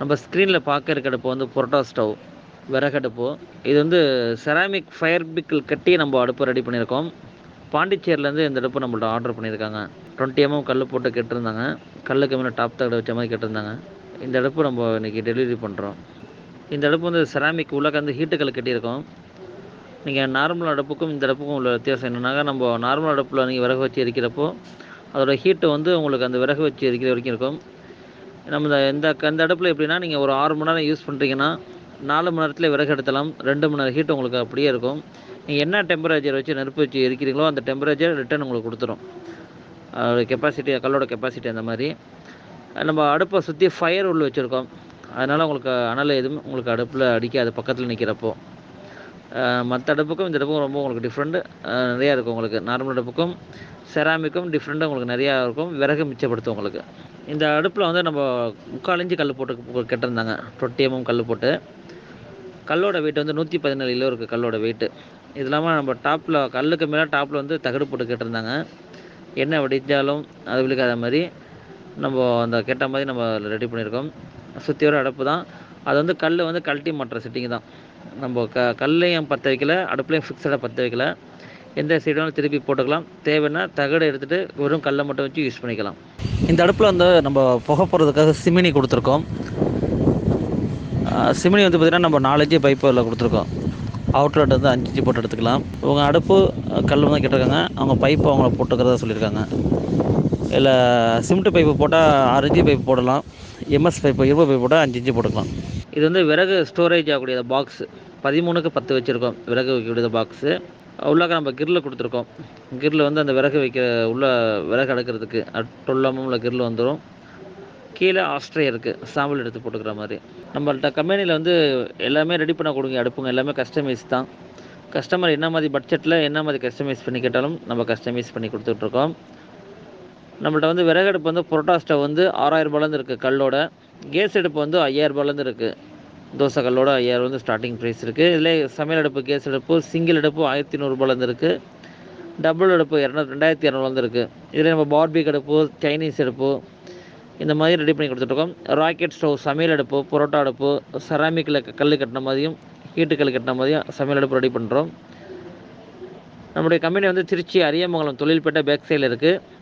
நம்ம ஸ்க்ரீனில் பார்க்க இருக்க அடுப்பு வந்து புரோட்டா ஸ்டவ் விறகடுப்பு. இது வந்து செராமிக் ஃபயர் பிக்கிள் கட்டி நம்ம அடுப்பு ரெடி பண்ணியிருக்கோம். பாண்டிச்சேரிலேருந்து இந்த அடுப்பு நம்மள்ட்ட ஆர்டர் பண்ணியிருக்காங்க. டுவெண்ட்டி எம்எம் கல் போட்டு கேட்டிருந்தாங்க. கல்லுக்கு மேலே டாப் தகடு வச்ச மாதிரி கேட்டிருந்தாங்க. இந்த அடுப்பு நம்ம இன்றைக்கி டெலிவரி பண்ணுறோம் இந்த அடுப்பு வந்து செராமிக் உள்ளே வந்து ஹீட்டுக்கல் கட்டியிருக்கோம். நீங்கள் நார்மல் அடுப்புக்கும் இந்த அடுப்புக்கும் உள்ள வித்தியாசம் என்னென்னாக்கா நம்ம நார்மல் அடுப்பில் நீங்கள் விறகு வச்சு எரிக்கிறப்போ அதோட ஹீட்டு வந்து உங்களுக்கு அந்த விறகு வச்சு எரிக்கிற வரைக்கும் இருக்கும். நம்ம இந்த இந்த அந்த அடுப்பில் எப்படின்னா நீங்கள் ஒரு ஆறு மணி நேரம் யூஸ் பண்ணுறீங்கன்னா நாலு மணி நேரத்தில் விறகு எடுத்தலாம் ரெண்டு மணி நேரம் ஹீட் உங்களுக்கு அப்படியே இருக்கும். நீங்கள் என்ன டெம்பரேச்சர் வச்சு நெருப்பு வச்சு எரிக்கிறீங்களோ அந்த டெம்பரேச்சர் ரிட்டர்ன் உங்களுக்கு கொடுத்துரும். கெப்பாசிட்டி கல்லோட கெப்பாசிட்டி அந்த மாதிரி. நம்ம அடுப்பை சுற்றி ஃபயர் உள்ள வச்சுருக்கோம். அதனால் உங்களுக்கு அனல் எதுவும் உங்களுக்கு அடுப்பில் அடிக்காது பக்கத்தில் நிற்கிறப்போ மற்ற அடுப்புக்கும் இந்த அடுப்புக்கும் ரொம்ப உங்களுக்கு டிஃப்ரெண்ட்டு நிறையா இருக்கும் உங்களுக்கு. நார்மல் அடுப்புக்கும் செராமிக்கும் டிஃப்ரெண்ட்டாக உங்களுக்கு நிறையா இருக்கும். விறகு மிச்சப்படுத்தும் உங்களுக்கு. இந்த அடுப்பில் வந்து நம்ம முக்காலஞ்சு கல் போட்டு கெட்டிருந்தாங்க. டுவெண்ட்டி எம்எம் கல் போட்டு. கல்லோட வெயிட் வந்து நூற்றி பதினேழு கிலோ இருக்குது கல்லோட வெயிட்டு இது இல்லாமல் நம்ம டாப்பில் கல்லுக்கு மேலே டாப்பில் வந்து தகடு போட்டு கெட்டிருந்தாங்க. என்ன வடித்தாலும் அது விழுக்காத மாதிரி நம்ம அந்த கெட்ட மாதிரி நம்ம ரெடி பண்ணியிருக்கோம். சுற்றி வர அடுப்பு தான். அது வந்து கல் வந்து கழட்டி மாட்டுற செட்டிங் தான். நம்ம க கல்லையும் பற்ற வைக்கல அடுப்புலையும் ஃபிக்ஸடாக பற்ற வைக்கல. எந்த சைடு வேணாலும் திருப்பி போட்டுக்கலாம். தேவைன்னா தகடு எடுத்துகிட்டு வெறும் கல்லை மட்டும் வச்சு யூஸ் பண்ணிக்கலாம். இந்த அடுப்பில் வந்து நம்ம புகை போடுறதுக்காக சிமினி கொடுத்துருக்கோம். சிமினி வந்து பார்த்திங்கன்னா நம்ம நாலஞ்சு பைப்பு அதில் கொடுத்துருக்கோம். அவுட்லெட் வந்து அஞ்சு இஞ்சி போட்டு எடுத்துக்கலாம். இவங்க அடுப்பு கல் தான் கேட்டிருக்காங்க. அவங்க பைப்பு அவங்கள போட்டுக்கிறதா சொல்லியிருக்காங்க. இல்லை சிமெண்ட் பைப்பு போட்டால் ஆறு இன்ச்சு பைப்பு போடலாம். எம்எஸ் பைப்பு இரும்பு பைப்பு போட்டால் அஞ்சு இன்ச்சு போட்டுக்கலாம். இது வந்து விறகு ஸ்டோரேஜ் ஆகக்கூடிய பாக்ஸ் பதிமூணுக்கு பத்து வச்சுருக்கோம் விறகு வைக்கக்கூடிய பாக்ஸு உள்ளாக்க நம்ம கிரில் கொடுத்துருக்கோம். கிரில் வந்து அந்த விறகு வைக்க உள்ள விறகு அடுக்கிறதுக்கு டொல்லாமல் உள்ள கிரில் வந்துடும் கீழே ஆஸ்ட்ரே இருக்குது சாம்பல் எடுத்து போட்டுக்கிற மாதிரி. நம்மள்ட்ட கம்பெனியில் வந்து எல்லாமே ரெடி பண்ண கொடுங்க அடுப்புங்க. எல்லாமே கஸ்டமைஸ் தான். கஸ்டமர் என்ன மாதிரி பட்ஜெட்டில் என்ன மாதிரி கஸ்டமைஸ் பண்ணி கேட்டாலும் நம்ம கஸ்டமைஸ் பண்ணி கொடுத்துட்ருக்கோம். நம்மள்ட்ட வந்து விறகு அடுப்பு வந்து புரோட்டா ஸ்டவ் வந்து ஆறாயிரரூபாலேருந்து இருக்குது கல்லோட. கேஸ் அடுப்பு வந்து ஐயாயிரரூபாலேருந்து இருக்குது தோசை கல்லோட ஐயாயிரம் வந்து ஸ்டார்டிங் ப்ரைஸ் இருக்குது இதில் சமையல் அடுப்பு கேஸ் அடுப்பு சிங்கிள் அடுப்பு ஆயிரத்தி நூறுரூபாலேருந்து இருக்குது டபுள் அடுப்பு இரநூறு ரெண்டாயிரத்தி இரநூறுலேருந்து இருக்குது இதில் நம்ம பார்பிக் அடுப்பு சைனீஸ் அடுப்பு இந்த மாதிரி ரெடி பண்ணி கொடுத்துட்ருக்கோம் ராக்கெட் ஸ்டவ் சமையல் அடுப்பு புரோட்டா அடுப்பு செராமிக்கில் கல் கட்டின மாதிரியும் ஹீட்டு கல் கட்டின மாதிரியும் சமையல் அடுப்பு ரெடி பண்ணுறோம் நம்முடைய கம்பெனி வந்து திருச்சி அரியமங்கலம் தொழில்பேட்டை பேக் சைடில் இருக்குது